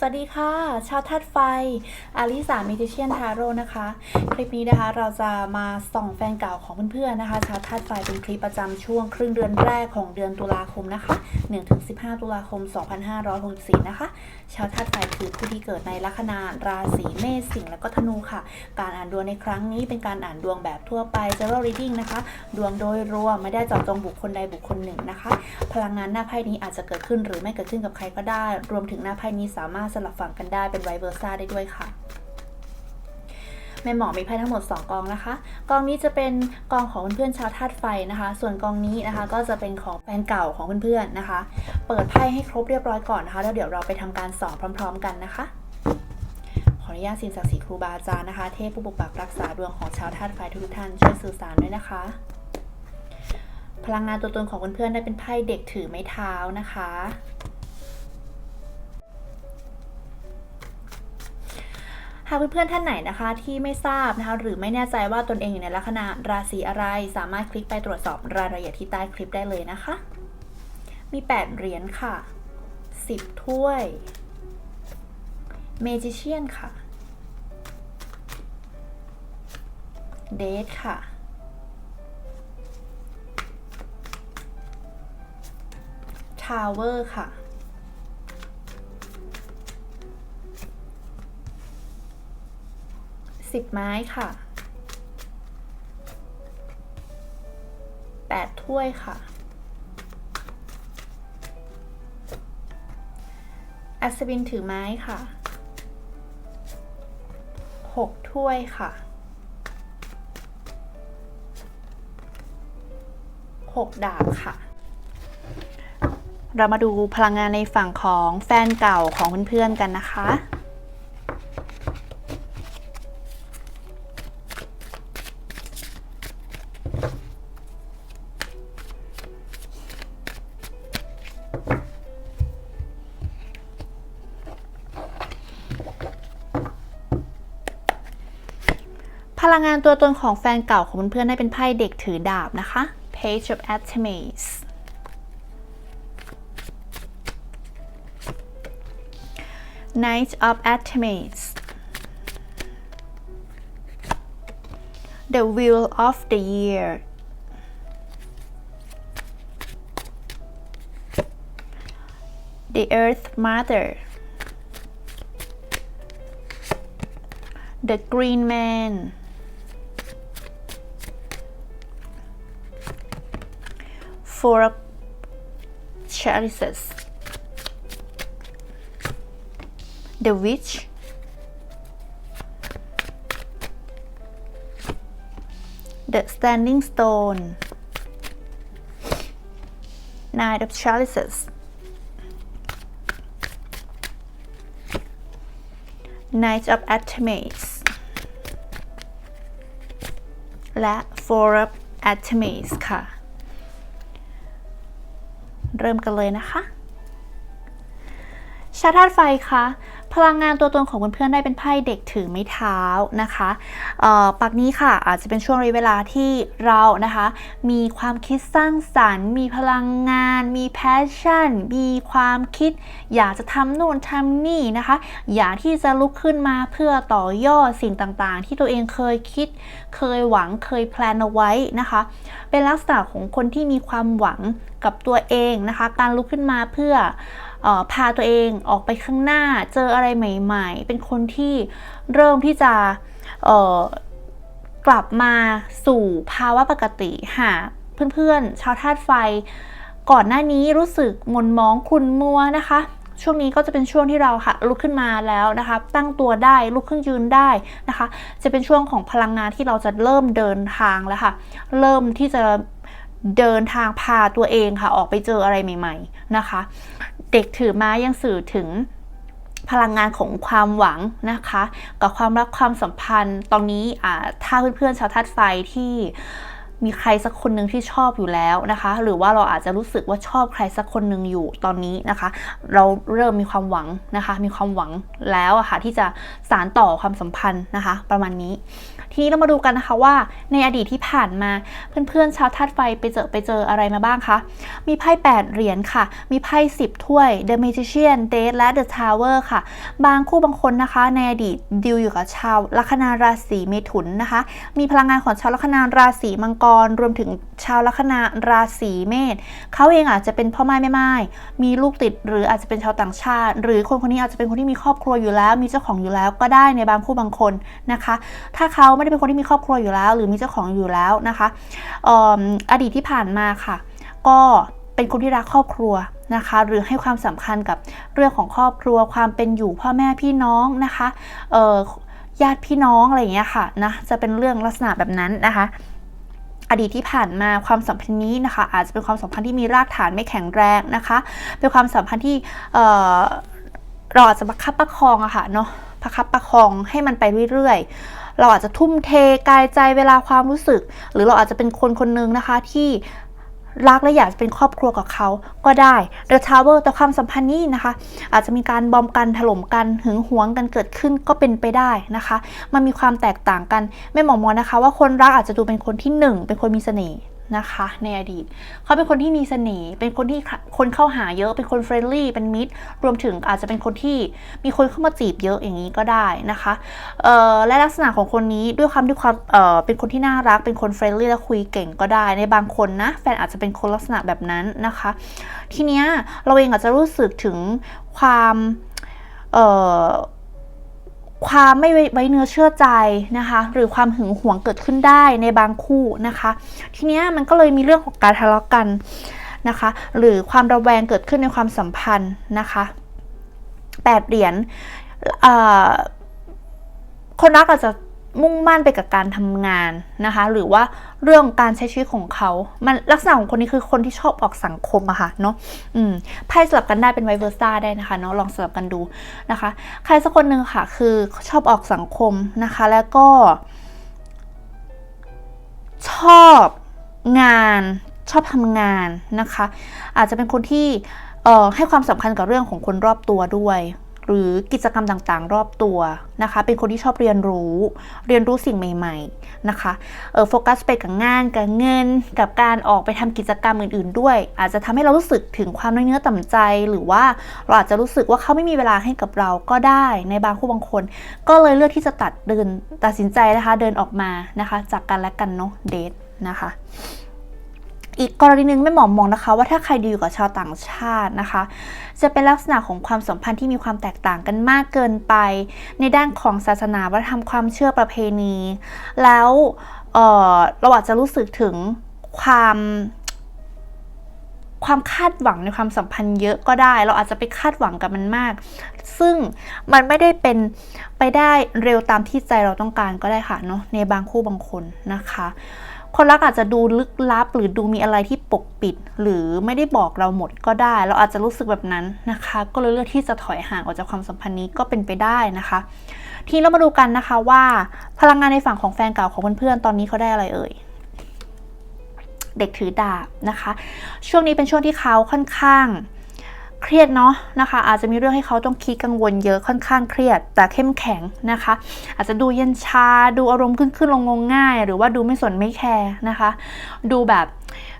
สวัสดีค่ะ ชาวธาตุไฟ อาริสามิทิเชียนทาโร่นะคะ คลิปนี้นะคะเราจะมาส่องแฟนเก่าของเพื่อนๆนะคะ ชาวธาตุไฟเป็นคลิปประจำช่วงครึ่งเดือนแรกของเดือนตุลาคมนะคะ1-15 ตุลาคม 2564 นะคะ ชาวธาตุไฟคือผู้ที่เกิดในลัคนาราศีเมษสิงห์และก็ธนูค่ะ การอ่านดวงในครั้งนี้เป็นการอ่านดวงแบบทั่วไป general reading นะคะ ดวงโดยรวมไม่ได้เจาะจงบุคคลใดบุคคลหนึ่งนะคะ พลังงานหน้าไพ่นี้อาจจะเกิดขึ้นหรือไม่เกิดขึ้นกับใครก็ได้ รวมถึงหน้าไพ่นี้สามารถสลับฝั่งกันได้เป็นไวเวอร์ซ่าได้ด้วยค่ะแม่หมอมีไพ่ทั้งหมด 2 กองนะคะ กองนี้จะเป็นกองของเพื่อนๆชาวธาตุไฟนะคะ ส่วนกองนี้นะคะก็จะเป็นของแฟนเก่าของเพื่อนๆนะคะ เปิดไพ่ให้ครบเรียบร้อยก่อนนะคะ แล้วเดี๋ยวเราไปทำการสอบพร้อม ๆ กันนะคะ ขออนุญาตสิ่งศักดิ์สิทธิ์ครูบาอาจารย์นะคะ เทพผู้ปกปักรักษาดวงของชาวธาตุไฟทุกท่านช่วยสื่อสารด้วยนะคะ พลังงานตัวตนของเพื่อนๆได้เป็นไพ่เด็กถือไม้เท้านะคะ หากเพื่อนๆท่านไหนนะคะที่ไม่ทราบนะคะหรือไม่แน่ใจว่าตนเองอยู่ในลัคนาราศีอะไร สามารถคลิกไปตรวจสอบรายละเอียดที่ใต้คลิปได้เลยนะคะ มี 8 เหรียญค่ะ 10 ถ้วยเมจิเชียนค่ะเดทค่ะทาวเวอร์ค่ะ สิบไม้ค่ะแปดถ้วยค่ะ อัศวินถือไม้ค่ะหกถ้วยค่ะหกดาบค่ะ เรามาดูพลังงานในฝั่งของแฟนเก่าของเพื่อนๆกันนะคะ ลังงานตัวตนของแฟนเก่าของเพื่อนๆได้เป็นไพ่เด็กถือดาบนะคะ Page of Artemis Knight of Artemis The Wheel of the Year The Earth Mother The Green Man Four of Chalices The Witch The Standing Stone Nine of Chalices Knight of Artemis และ Four of Artemis ค่ะ เริ่มกันเลยนะคะชาธาตุไฟคะ พลังงานตัวตนของเพื่อนๆได้เป็นไพ่เด็กถือไม้เท้านะคะปักนี้ค่ะอาจจะเป็นช่วงระยะเวลาที่เรานะคะ มีความคิดสร้างสรรค์ มีพลังงาน มีแพชชั่น มีความคิด อยากจะทำนู่นทำนี่นะคะ อยากที่จะลุกขึ้นมาเพื่อต่อยอดสิ่งต่างๆ ที่ตัวเองเคยคิด เคยหวังเคยแพลนเอาไว้นะคะ เป็นลักษณะของคนที่มีความหวังกับตัวเองนะคะ การลุกขึ้นมาเพื่อ พาตัวเองออกไปข้างหน้าเจออะไรใหม่ ๆ เป็นคนที่เริ่มที่จะกลับมาสู่ภาวะปกติหากเพื่อนๆ ชาวธาตุไฟ ก่อนหน้านี้รู้สึกหม่นมองขุ่นมัวนะคะ ช่วงนี้ก็จะเป็นช่วงที่เราค่ะลุกขึ้นมาแล้วนะคะ ตั้งตัวได้ลุกขึ้นยืนได้นะคะ จะเป็นช่วงของพลังงานที่เราจะเริ่มเดินทางแล้วค่ะ เริ่มที่จะ เดินทางพาตัวเองค่ะ ออกไปเจออะไรใหม่ ๆนะคะ เด็กถือไม้ยังสื่อถึงพลังงานของความหวังนะคะ กับความรักความสัมพันธ์ ตอนนี้อ่าถ้าเพื่อนๆชาวธาตุไฟที่มีใครสักคนหนึ่งที่ชอบอยู่แล้วนะคะ หรือว่าเราอาจจะรู้สึกว่าชอบใครสักคนหนึ่งอยู่ตอนนี้นะคะ เราเริ่มมีความหวังนะคะ มีความหวังแล้วอะค่ะที่จะสารต่อความสัมพันธ์นะคะ ประมาณนี้ ทีนี้เรามาดูกันนะคะว่าในอดีตที่ผ่านมาเพื่อนๆชาวธาตุไฟไปเจอไปเจออะไรมาบ้างคะ มีไพ่ 8 เหรียญค่ะ มีไพ่ 10 ถ้วย The Magician Date และ The Tower ค่ะ บางคู่บางคนนะคะ ในอดีตดิวอยู่กับชาวลัคนาราศีเมถุนนะคะ มีพลังงานของชาวลัคนาราศีมังกร รวมถึงชาวลัคนาราศีเมษเขาเองอาจจะเป็นพ่อไม้แม่ไม้มีลูกติดหรืออาจจะเป็นชาวต่างชาติ หรือคนคนนี้อาจจะเป็นคนที่มีครอบครัวอยู่แล้ว มีเจ้าของอยู่แล้วก็ได้ในบางคู่บางคนนะคะ ถ้าเขาไม่ได้เป็นคนที่มีครอบครัวอยู่แล้ว หรือมีเจ้าของอยู่แล้วนะคะออดีตที่ผ่านมาค่ะ ก็เป็นคนที่รักครอบครัวนะคะ หรือให้ความสำคัญกับเรื่องของครอบครัวความเป็นอยู่พ่อแม่พี่น้องนะคะญาติพี่น้องอะไรอย่างเงี้ยค่ะนะจะเป็นเรื่องลักษณะแบบนั้นนะคะอดีตที่ผ่านมาความสัมพันธ์นี้นะคะ อาจจะเป็นความสัมพันธ์ที่มีรากฐานไม่แข็งแรงนะคะ เป็นความสัมพันธ์ที่เอ่อเราอาจจะประคับประคองอะค่ะเนาะประคับประคองให้มันไปเรื่อยๆ เราอาจจะทุ่มเทกายใจเวลาความรู้สึก หรือเราอาจจะเป็นคนคนหนึงนะคะที่รักและอยากจะเป็นครอบครัวกับเขาก็ได้ The Tower แต่ความสัมพันธ์นี้นะคะ อาจจะมีการบอมกันถล่มกันหึงหวงกันเกิดขึ้นก็เป็นไปได้นะคะ มันมีความแตกต่างกัน ไม่หมองมองนะคะ ว่าคนรักอาจจะดูเป็นคนที่หนึ่งเป็นคนมีเสน่ห์ นะคะ ในอดีต เขาเป็นคนที่มีเสน่ห์เป็นคนที่คนเข้าหาเยอะเป็นคนเฟรนลี่เป็นมิตร รวมถึงอาจจะเป็นคนที่มีคนเข้ามาจีบเยอะอย่างนี้ก็ได้นะคะและลักษณะของคนนี้ด้วยความที่ความเเป็นคนที่น่ารัก เป็นคนเฟรนลี่และคุยเก่งก็ได้ ในบางคนนะแฟนอาจจะเป็นคนลักษณะแบบนั้นนะคะ ทีเนี้ยเราเองอาจจะรู้สึกถึงความเความไม่ไว้เนื้อเชื่อใจนะคะ หรือความหึงหวงเกิดขึ้นได้ในบางคู่นะคะ ทีเนี้ยมันก็เลยมีเรื่องของการทะเลาะกันนะคะ หรือความระแวงเกิดขึ้นในความสัมพันธ์นะคะแปดเหรียญคนรักอาจจะ มุ่งมั่นไปกับการทำงานนะคะ หรือว่าเรื่องการใช้ชีวิตของเขา มันลักษณะของคนนี้คือคนที่ชอบออกสังคมอะค่ะเนาะอืมไพ่สลับกันได้เป็นไวเวอร์ซ่าได้นะคะเนาะลองสลับกันดูนะคะ ใครสักคนหนึ่งค่ะ คือชอบออกสังคมนะคะ แล้วก็ ชอบงานชอบทำงานนะคะ อาจจะเป็นคนที่เอ่อให้ความสำคัญกับเรื่องของคนรอบตัวด้วย หรือกิจกรรมต่างๆ รอบตัวนะคะ เป็นคนที่ชอบเรียนรู้ เรียนรู้สิ่งใหม่ๆนะคะเออโฟกัสไปกับงานกับเงิน กับการออกไปทำกิจกรรมอื่น ๆ ด้วย อาจจะทำให้เรารู้สึกถึงความน้อยเนื้อต่ำใจ หรือว่าเราอาจจะรู้สึกว่าเขาไม่มีเวลาให้กับเราก็ได้ในบางคู่บางคน ก็เลยเลือกที่จะตัดเดินตัดสินใจนะคะ เดินออกมานะคะ จากกันและกันเนาะเดทนะคะ อีกกรณีหนึ่งไม่หมอมองนะคะ ว่าถ้าใครดีอยู่กับชาวต่างชาตินะคะ จะเป็นลักษณะของความสัมพันธ์ที่มีความแตกต่างกันมากเกินไป ในด้านของศาสนาวัฒนธรรมความเชื่อประเพณี แล้วเเราอาจจะรู้สึกถึงความความคาดหวังในความสัมพันธ์เยอะก็ได้ เราอาจจะไปคาดหวังกับมันมาก ซึ่งมันไม่ได้เป็นไปได้เร็วตามที่ใจเราต้องการก็ได้ค่ะเนาะในบางคู่บางคนนะคะ คนรักอาจจะดูลึกลับ หรือดูมีอะไรที่ปกปิด หรือไม่ได้บอกเราหมดก็ได้ เราอาจจะรู้สึกแบบนั้นนะคะ ก็เลยเลือกที่จะถอยห่างออกจากความสัมพันธ์นี้ก็เป็นไปได้นะคะ ทีนี้เรามาดูกันนะคะว่า พลังงานในฝั่งของแฟนเก่าของเพื่อนๆตอนนี้เขาได้อะไรเอ่ยเด็กถือดาบนะคะ ช่วงนี้เป็นช่วงที่เขาค่อนข้าง เครียดเนาะนะคะ อาจจะมีเรื่องให้เขาต้องคิดกังวลเยอะค่อนข้างเครียด แต่เข้มแข็งนะคะ อาจจะดูเย็นชา ดูอารมณ์ขึ้นขึ้นลงลงง่าย หรือว่าดูไม่สนไม่แคร์นะคะ ดูแบบ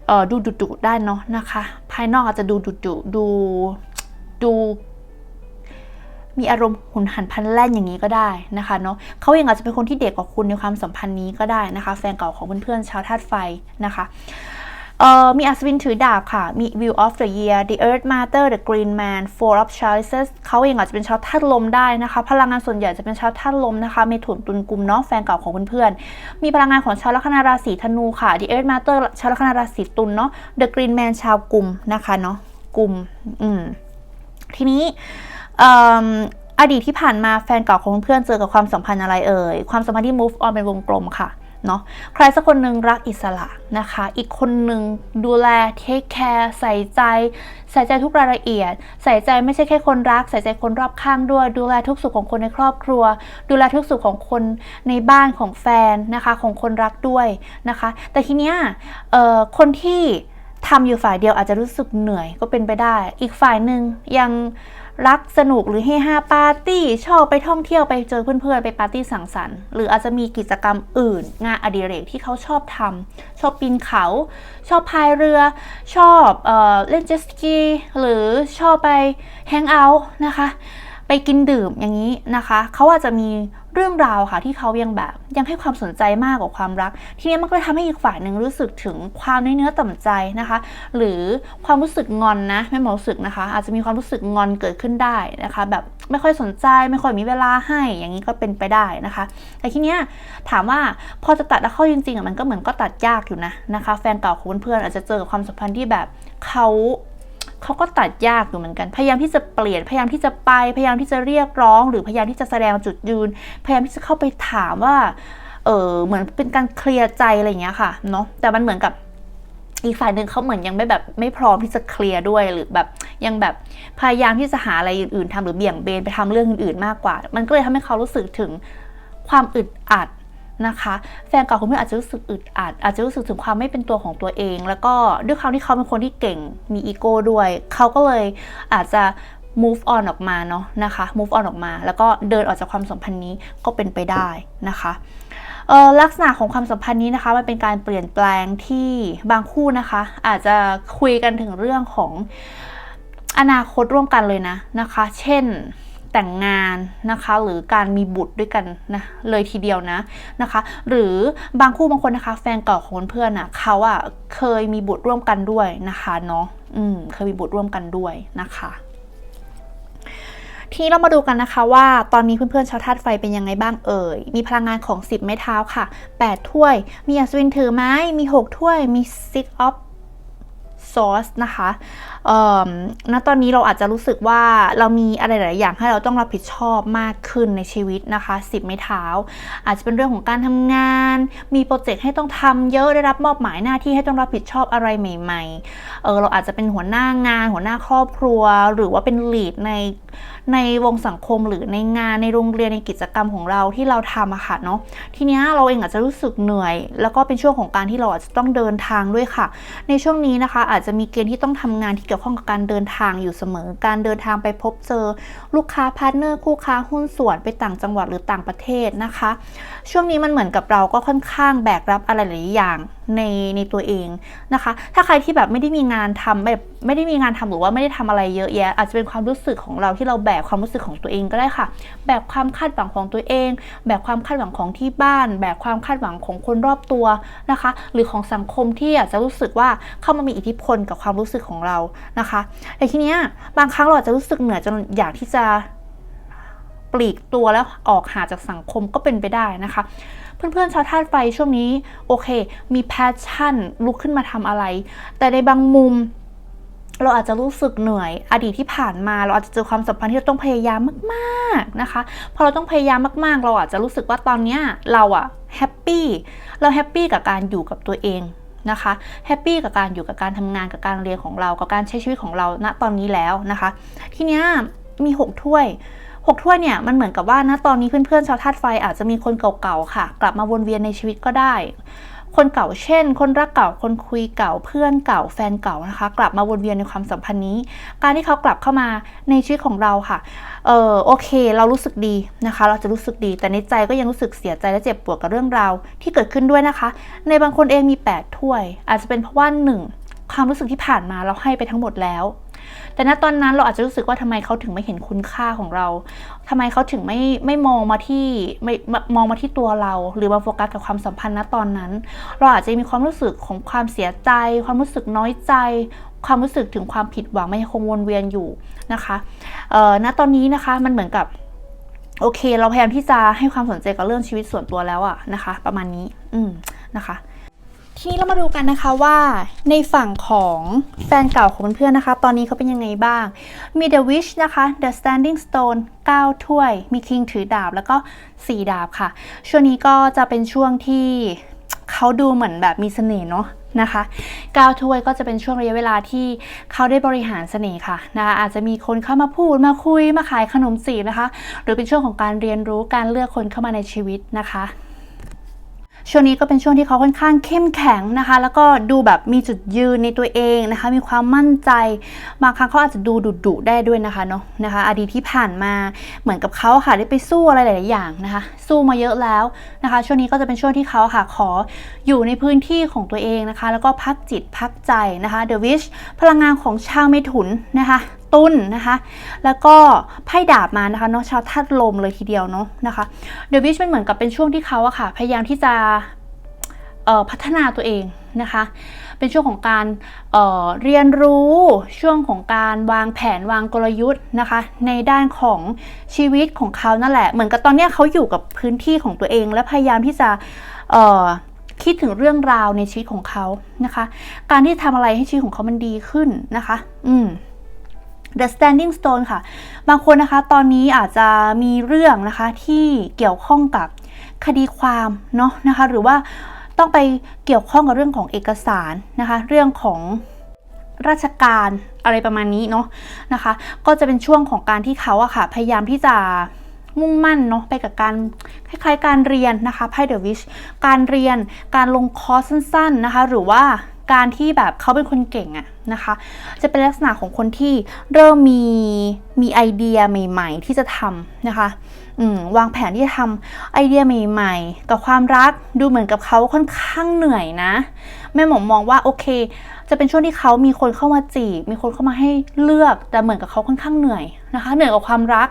เออดูดุดุได้เนาะนะคะ ภายนอกอาจจะดูดุดุดูดูมีอารมณ์หุนหันพลันแล่นอย่างนี้ก็ได้นะคะเนาะเขาเองอาจจะเป็นคนที่เด็กกว่าคุณในความสัมพันธ์นี้ก็ได้นะคะ แฟนเก่าของเพื่อนๆชาวธาตุไฟนะคะ เอ่อมีอัศวินถือดาบค่ะ มี View of the Year The Earth Matter The Green Man Four of Chalices เขาเองอาจจะเป็นชาวธาตุลมได้นะคะ พลังงานส่วนใหญ่จะเป็นชาวธาตุลมนะคะเมถุนตุลกุมเนาะแฟนเก่าของเพื่อนๆ มีพลังงานของชาวลัคนาราศีธนูค่ะ The Earth Matter ชาวลัคนาราศีตุลเนาะ The Green Man ชาวกุมนะคะเนาะกุมอืมทีนี้เอ่ออดีตที่ผ่านมาแฟนเก่าของเพื่อนเจอกับความสัมพันธ์อะไรเอ่ย ความสัมพันธ์ที่ move on เป็นวงกลมค่ะ เนาะใครสักคนหนึ่งรักอิสระนะคะ อีกคนหนึ่งดูแล take care ใส่ใจ ใส่ใจทุกรายละเอียด ใส่ใจไม่ใช่แค่คนรัก ใส่ใจคนรอบข้างด้วย ดูแลทุกสุขของคนในครอบครัว ดูแลทุกสุขของคนในบ้านของแฟนนะคะของคนรักด้วยนะคะ แต่ทีเนี้ยเอ่อคนที่ทำอยู่ฝ่ายเดียวอาจจะรู้สึกเหนื่อยก็เป็นไปได้ อีกฝ่ายหนึ่งยัง รักสนุกหรือเฮฮาปาร์ตี้ ชอบไปท่องเที่ยวไปเจอเพื่อนๆ ไปปาร์ตี้สังสรรค์หรืออาจจะมีกิจกรรมอื่น งานอดิเรกที่เขาชอบทำชอบปีนเขา ชอบพายเรือ ชอบเออเล่นเจสกีหรือชอบไปแฮงเอาท์นะคะ ไปกินดื่มอย่างนี้นะคะ เขาอาจจะมี เรื่องราวค่ะที่เขายังแบบยังให้ความสนใจมากกว่าความรัก ทีนี้มันก็เลยทำให้อีกฝ่ายหนึ่งรู้สึกถึงความในอเนื้อต่ำใจนะคะ หรือความรู้สึกงอนนะไม่หมายรู้สึกนะคะ อาจจะมีความรู้สึกงอนเกิดขึ้นได้นะคะ แบบไม่ค่อยสนใจไม่ค่อยมีเวลาให้อย่างนี้ก็เป็นไปได้นะคะ แต่ทีเนี้ยถามว่าพอจะตัดแล้วเข้าจริงๆอะมันก็เหมือนก็ตัดยากอยู่นะนะคะ แฟนเก่าของเพื่อนๆอาจจะเจอกับความสัมพันธ์ที่แบบเขา เขาก็ตัดยากอยู่เหมือนกัน พยายามที่จะเปลี่ยน พยายามที่จะไป พยายามที่จะเรียกร้อง หรือพยายามที่จะแสดงจุดยืน พยายามที่จะเข้าไปถามว่า เออเหมือนเป็นการเคลียร์ใจอะไรอย่างเงี้ยค่ะ เนาะ แต่มันเหมือนกับอีกฝ่ายหนึ่งเขาเหมือนยังไม่แบบไม่พร้อมที่จะเคลียร์ด้วยหรือแบบยังแบบพยายามที่จะหาอะไรอื่นๆทำหรือเบี่ยงเบนไปทำเรื่องอื่นๆมากกว่า มันก็เลยทำให้เขารู้สึกถึงความอึดอัด นะคะ แฟนเก่าของเพื่อนอาจจะรู้สึกอึดอัด อาจจะรู้สึกถึงความไม่เป็นตัวของตัวเอง แล้วก็ด้วยความที่เขาเป็นคนที่เก่งมีอีโก้ด้วย เขาก็เลยอาจจะ move on ออกมาเนาะนะคะ move on ออกมา แล้วก็เดินออกจากความสัมพันธ์นี้ก็เป็นไปได้นะคะลักษณะของความสัมพันธ์นี้นะคะมันเป็นการเปลี่ยนแปลงที่บางคู่นะคะ อาจจะคุยกันถึงเรื่องของอนาคตร่วมกันเลยนะนะคะ เช่น แต่งงานนะคะ หรือการมีบุตรด้วยกันนะเลยทีเดียวนะนะคะ หรือบางคู่บางคนนะคะ แฟนเก่าของเพื่อนอะเขาอะเคยมีบุตรร่วมกันด้วยนะคะเนาะอืมเคยมีบุตรร่วมกันด้วยนะคะทีนี้เรามาดูกันนะคะว่าตอนนี้เพื่อนๆชาวธาตุไฟเป็นยังไงบ้างเอ่ย มีพลังงานของ 10 ไม้เท้าค่ะ 8 ถ้วย มีอัศวินถือไม้ มี 6 ถ้วย มี six of source นะคะณตอนนี้เราอาจจะรู้สึกว่าเรามีอะไรหลายอย่างให้เราต้องรับผิดชอบมากขึ้นในชีวิตนะคะ10ไม้เท้า อาจจะเป็นเรื่องของการทำงาน มีโปรเจกต์ให้ต้องทำเยอะได้รับมอบหมายหน้าที่ให้ต้องรับผิดชอบอะไรใหม่ๆเออเราอาจจะเป็นหัวหน้างาน หัวหน้าครอบครัว หรือว่าเป็นลีดในในวงสังคมหรือในงานในโรงเรียนในกิจกรรมของเราที่เราทำอะค่ะเนาะทีนี้เราเองอาจจะรู้สึกเหนื่อย แล้วก็เป็นช่วงของการที่เราอาจจะต้องเดินทางด้วยค่ะ ในช่วงนี้นะคะอาจจะมีเกณฑ์ที่ต้องทำงานที่เกี่ยวข้องกับการเดินทางอยู่เสมอ การเดินทางไปพบเจอ ลูกค้าพาร์ทเนอร์คู่ค้าหุ้นส่วนไปต่างจังหวัดหรือต่างประเทศนะคะ ช่วงนี้มันเหมือนกับเราก็ค่อนข้างแบกรับอะไรหลายอย่าง ในในตัวเองนะคะ ถ้าใครที่แบบไม่ได้มีงานทำแบบไม่ได้มีงานทำหรือว่าไม่ได้ทำอะไรเยอะแยะ อาจจะเป็นความรู้สึกของเราที่เราแบกความรู้สึกของตัวเองก็ได้ค่ะ แบกความคาดหวังของตัวเอง แบกความคาดหวังของที่บ้าน แบกความคาดหวังของคนรอบตัวนะคะ หรือของสังคมที่อาจจะรู้สึกว่าเข้ามามีอิทธิพลกับความรู้สึกของเรานะคะ แต่ทีเนี้ยบางครั้งเราอาจจะรู้สึกเหนื่อยจนอยากที่จะ ลีกตัวแล้วออกหาจากสังคมก็เป็นไปได้นะคะ เพื่อนๆชาวธาตุไฟช่วงนี้โอเค มีแพชชั่นลุกขึ้นมาทำอะไร แต่ในบางมุมเราอาจจะรู้สึกเหนื่อยอดีตที่ผ่านมาเราอาจจะเจอความสัมพันธ์ที่เราต้องพยายามมากๆนะคะพอเราต้องพยายามมากๆ เราอาจจะรู้สึกว่าตอนนี้เราอะแฮปปี้เราแฮปปี้กับการอยู่กับตัวเองนะคะแฮปปี้กับการอยู่กับการทำงานกับการเรียนของเรากับการใช้ชีวิตของเราณตอนนี้แล้วนะคะ ทีเนี้ยมีหกถ้วย หกถ้วยเนี่ยมันเหมือนกับว่าณตอนนี้เพื่อนๆชาวธาตุไฟอาจจะมีคนเก่าๆค่ะ กลับมาวนเวียนในชีวิตก็ได้ คนเก่าเช่น คนรักเก่าคนคุยเก่าเพื่อนเก่าแฟนเก่านะคะ กลับมาวนเวียนในความสัมพันธ์นี้ การที่เขากลับเข้ามาในชีวิตของเราค่ะเออโอเค เรารู้สึกดีนะคะ เราจะรู้สึกดี แต่ในใจก็ยังรู้สึกเสียใจและเจ็บปวดกับเรื่องราวที่เกิดขึ้นด้วยนะคะ ในบางคนเองมี 8 ถ้วย อาจจะเป็นเพราะว่าหนึ่งความรู้สึกที่ผ่านมาเราให้ไปทั้งหมดแล้ว แต่ณตอนนั้นเราอาจจะรู้สึกว่าทำไมเขาถึงไม่เห็นคุณค่าของเราทำไมเขาถึงไม่ไม่มองมาที่ไม่มองมาที่ตัวเรา หรือมาโฟกัสกับความสัมพันธ์ณตอนนั้น เราอาจจะมีความรู้สึกของความเสียใจ ความรู้สึกน้อยใจ ความรู้สึกถึงความผิดหวังมันยังคงวนเวียนอยู่นะคะเอ่อณตอนนี้นะคะมันเหมือนกับโอเค เราพยายามที่จะให้ความสนใจกับเรื่องชีวิตส่วนตัวแล้วอะนะคะ ประมาณนี้ อืมนะคะ ทีนี้เรามาดูกันนะคะว่าในฝั่งของแฟนเก่าของเพื่อนๆนะคะ ตอนนี้เขาเป็นยังไงบ้าง มี The Wish นะคะ The Standing Stone 9 ถ้วย มี King ถือดาบแล้วก็ 4 ดาบค่ะ ช่วงนี้ก็จะเป็นช่วงที่เขาดูเหมือนแบบมีเสน่ห์เนาะนะคะ9ถ้วยก็จะเป็นช่วงระยะเวลาที่เขาได้บริหารเสน่ห์ค่ะนะคะอาจจะมีคนเข้ามาพูดมาคุยมาขายขนมจีบนะคะ หรือเป็นช่วงของการเรียนรู้การเลือกคนเข้ามาในชีวิตนะคะ ช่วงนี้ก็เป็นช่วงที่เขาค่อนข้างเข้มแข็งนะคะ แล้วก็ดูแบบมีจุดยืนในตัวเองนะคะ มีความมั่นใจ บางครั้งเขาอาจจะดูดุดุได้ด้วยนะคะเนาะนะคะอดีตที่ผ่านมาเหมือนกับเขาค่ะได้ไปสู้อะไรหลาย ๆ อย่างนะคะ สู้มาเยอะแล้วนะคะ ช่วงนี้ก็จะเป็นช่วงที่เขาค่ะขออยู่ในพื้นที่ของตัวเองนะคะ แล้วก็พักจิตพักใจนะคะเดอะวิชพลังงานของชาวเมถุนนะคะ ตุนนะคะ แล้วก็ไพ่ดาบมานะคะเนาะชาวธาตุลมเลยทีเดียวเนาะนะคะเดวิชเป็นเหมือนกับเป็นช่วงที่เขาอะค่ะ พยายามที่จะพัฒนาตัวเองนะคะ เป็นช่วงของการเเรียนรู้ช่วงของการวางแผนวางกลยุทธ์นะคะ ในด้านของชีวิตของเขานั่นแหละ เหมือนกับตอนนี้เขาอยู่กับพื้นที่ของตัวเอง และพยายามที่จะคิดถึงเรื่องราวในชีวิตของเขานะคะ การที่ทำอะไรให้ชีวิตของเขามันดีขึ้นนะคะ อืม The Standing Stone ค่ะ บางคนนะคะตอนนี้อาจจะมีเรื่องนะคะที่เกี่ยวข้องกับคดีความเนาะนะคะ หรือว่าต้องไปเกี่ยวข้องกับเรื่องของเอกสารนะคะ เรื่องของราชการอะไรประมาณนี้เนาะนะคะ ก็จะเป็นช่วงของการที่เขาอะค่ะ พยายามที่จะมุ่งมั่นเนาะไปกับการคล้ายๆ การเรียนนะคะไพ่เดอะวิชการเรียนการลงคอร์สสั้น ๆนะคะ หรือว่า การที่แบบเขาเป็นคนเก่งอะนะคะ จะเป็นลักษณะของคนที่เริ่มมีมีไอเดียใหม่ ๆ ที่จะทำนะคะวางแผนที่จะทำไอเดียใหม่ๆ กับความรักดูเหมือนกับเขาค่อนข้างเหนื่อยนะ แม่หมอมองว่าโอเค จะเป็นช่วงที่เขามีคนเข้ามาจีบ มีคนเข้ามาให้เลือกแต่เหมือนกับเขาค่อนข้างเหนื่อยนะคะ เหนื่อยกับความรัก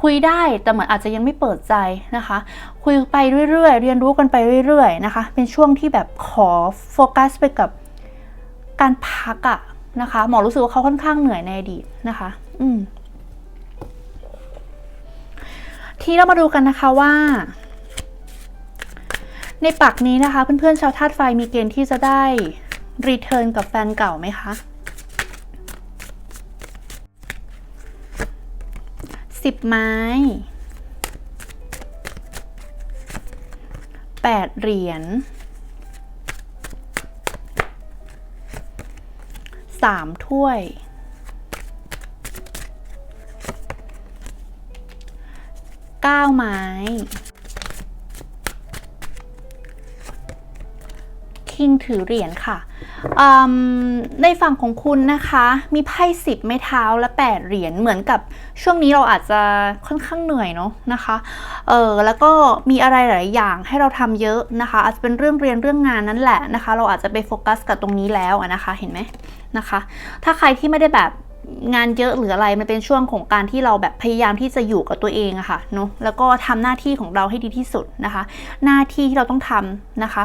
คุยได้แต่เหมือนอาจจะยังไม่เปิดใจนะคะ คุยไปเรื่อยๆ เรียนรู้กันไปเรื่อยๆนะคะ เป็นช่วงที่แบบขอโฟกัสไปกับ การพักอะนะคะ หมอรู้สึกว่าเขาค่อนข้างเหนื่อยในอดีตนะคะ อืมทีเรามาดูกันนะคะว่า ในปักนี้นะคะ เพื่อนๆชาวธาตุไฟมีเกณฑ์ที่จะได้รีเทิร์นกับแฟนเก่าไหมคะสิบไม้แปดเหรียญามถ้วย เก้าไม้ คิงถือเหรียญค่ะ ในฝั่งของคุณนะคะ มีไพ่สิบไม้เท้าและแปดเหรียญเหมือนกับช่วงนี้เราอาจจะค่อนข้างเหนื่อยเนาะนะคะเออแล้วก็มีอะไรหลายอย่างให้เราทำเยอะนะคะ อาจจะเป็นเรื่องเรียนเรื่องงานนั่นแหละนะคะ เราอาจจะไปโฟกัสกับตรงนี้แล้วนะคะ เห็นไหมนะคะ ถ้าใครที่ไม่ได้แบบ งานเยอะหรืออะไรมันเป็นช่วงของการที่เราแบบพยายามที่จะอยู่กับตัวเองอะค่ะเนาะแล้วก็ทำหน้าที่ของเราให้ดีที่สุดนะคะ หน้าที่ที่เราต้องทำนะคะ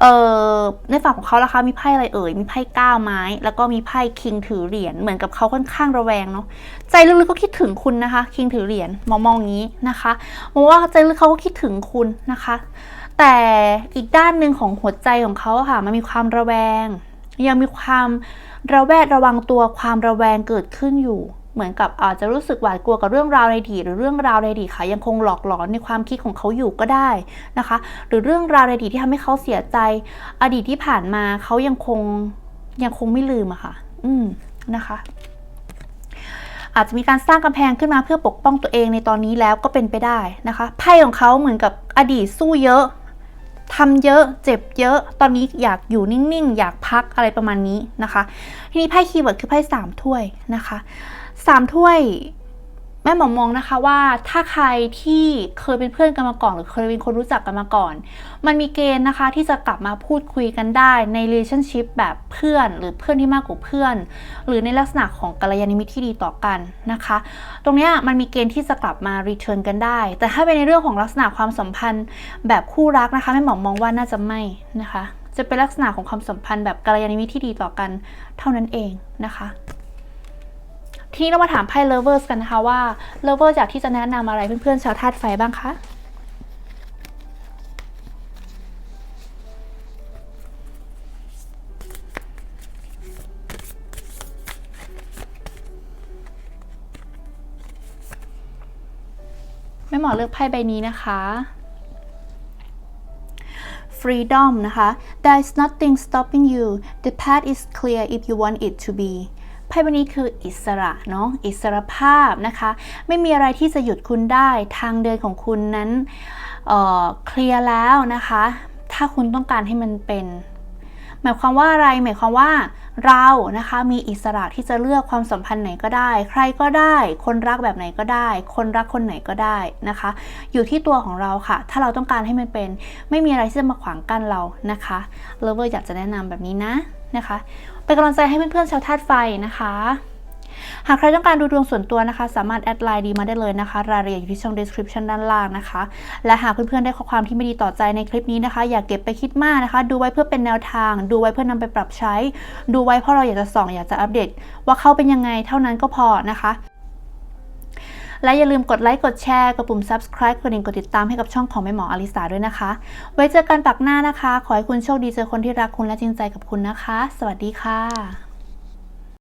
เอ่อในฝั่งของเขาล่ะคะมีไพ่อะไรเอ่ยมีไพ่ก้าไม้ แล้วก็มีไพ่คิงถือเหรียญเหมือนกับเขาค่อนข้างระแวงเนาะใจลึกๆก็คิดถึงคุณนะคะ คิงถือเหรียญมองมองงนี้นะคะมองว่าใจลึกเขาก็คิดถึงคุณนะคะ แต่อีกด้านหนึ่งของหัวใจของเขาะค่ะมันมีความระแวง ยังมีความระแวดระวังตัวความระแวงเกิดขึ้นอยู่ เหมือนกับอาจจะรู้สึกหวาดกลัวกับเรื่องราวในอดีตหรือเรื่องราวในอดีตค่ะ ยังคงหลอกหลอนในความคิดของเขาอยู่ก็ได้นะคะ หรือเรื่องราวในอดีตที่ทำให้เขาเสียใจ อดีตที่ผ่านมาเขายังคงยังคงไม่ลืมอะค่ะ อืมนะคะอาจจะมีการสร้างกำแพงขึ้นมาเพื่อปกป้องตัวเองในตอนนี้แล้วก็เป็นไปได้นะคะ ไพ่ของเขาเหมือนกับอดีตสู้เยอะ ทำเยอะเจ็บเยอะ ตอนนี้อยากอยู่นิ่งๆ อยากพักอะไรประมาณนี้นะคะ ทีนี้ไพ่คีย์เวิร์ดคือไพ่สามถ้วยนะคะสามถ้วย แม่หมอมองนะคะว่าถ้าใครที่เคยเป็นเพื่อนกันมาก่อน หรือเคยเป็นคนรู้จักกันมาก่อน มันมีเกณฑ์นะคะที่จะกลับมาพูดคุยกันได้ใน relationship แบบเพื่อน หรือเพื่อนที่มากกว่าเพื่อน หรือในลักษณะของกัลยาณมิตรที่ดีต่อกันนะคะ ตรงนี้มันมีเกณฑ์ที่จะกลับมา return กันได้ แต่ถ้าเป็นในเรื่องของลักษณะความสัมพันธ์แบบคู่รักนะคะแม่หมอมองว่าน่าจะไม่นะคะ จะเป็นลักษณะของความสัมพันธ์แบบกัลยาณมิตรที่ดีต่อกัน เท่านั้นเองนะคะ ทีนี้เรามาถามไพ่ lovers กันนะคะว่า lovers อยากที่จะแนะนำอะไรเพื่อนๆชาวธาตุไฟบ้างคะแม่หมอเลือกไพ่ใบนี้นะคะ freedom นะคะ there is nothing stopping you the path is clear if you want it to be ไพ่ใบนี้คืออิสระเนาะอิสระภาพนะคะ ไม่มีอะไรที่จะหยุดคุณได้ทางเดินของคุณนั้นเออเคลียร์แล้วนะคะ ถ้าคุณต้องการให้มันเป็นหมายความว่าอะไรหมายความว่าเรานะคะมีอิสระที่จะเลือกความสัมพันธ์ไหนก็ได้ ใครก็ได้ คนรักแบบไหนก็ได้ คนรักคนไหนก็ได้นะคะ อยู่ที่ตัวของเราค่ะ ถ้าเราต้องการให้มันเป็น ไม่มีอะไรที่จะมาขวางกั้นเรานะคะเลเวอร์อยากจะแนะนำแบบนี้นะนะคะเป็นกำลังใจให้เพื่อนๆชาวธาตุไฟนะคะ หากใครต้องการดูดวงส่วนตัวนะคะ สามารถแอดไลน์ดีมาได้เลยนะคะ รายละเอียดอยู่ที่ช่อง description ด้านล่างนะคะ และหากเพื่อนๆได้ข้อความที่ไม่ดีต่อใจในคลิปนี้นะคะ อย่าเก็บไปคิดมากนะคะ ดูไว้เพื่อเป็นแนวทาง ดูไว้เพื่อนำไปปรับใช้ ดูไว้เพราะเราอยากจะส่องอยากจะอัปเดต ว่าเขาเป็นยังไงเท่านั้นก็พอนะคะ และอย่าลืมกดไลค์กดแชร์กดปุ่ม subscribe กดดิ่งกดติดตามให้กับช่องของแม่หมออลิสาด้วยนะคะ ไว้เจอกันปักหน้านะคะ ขอให้คุณโชคดีเจอคนที่รักคุณและจริงใจกับคุณนะคะ สวัสดีค่ะ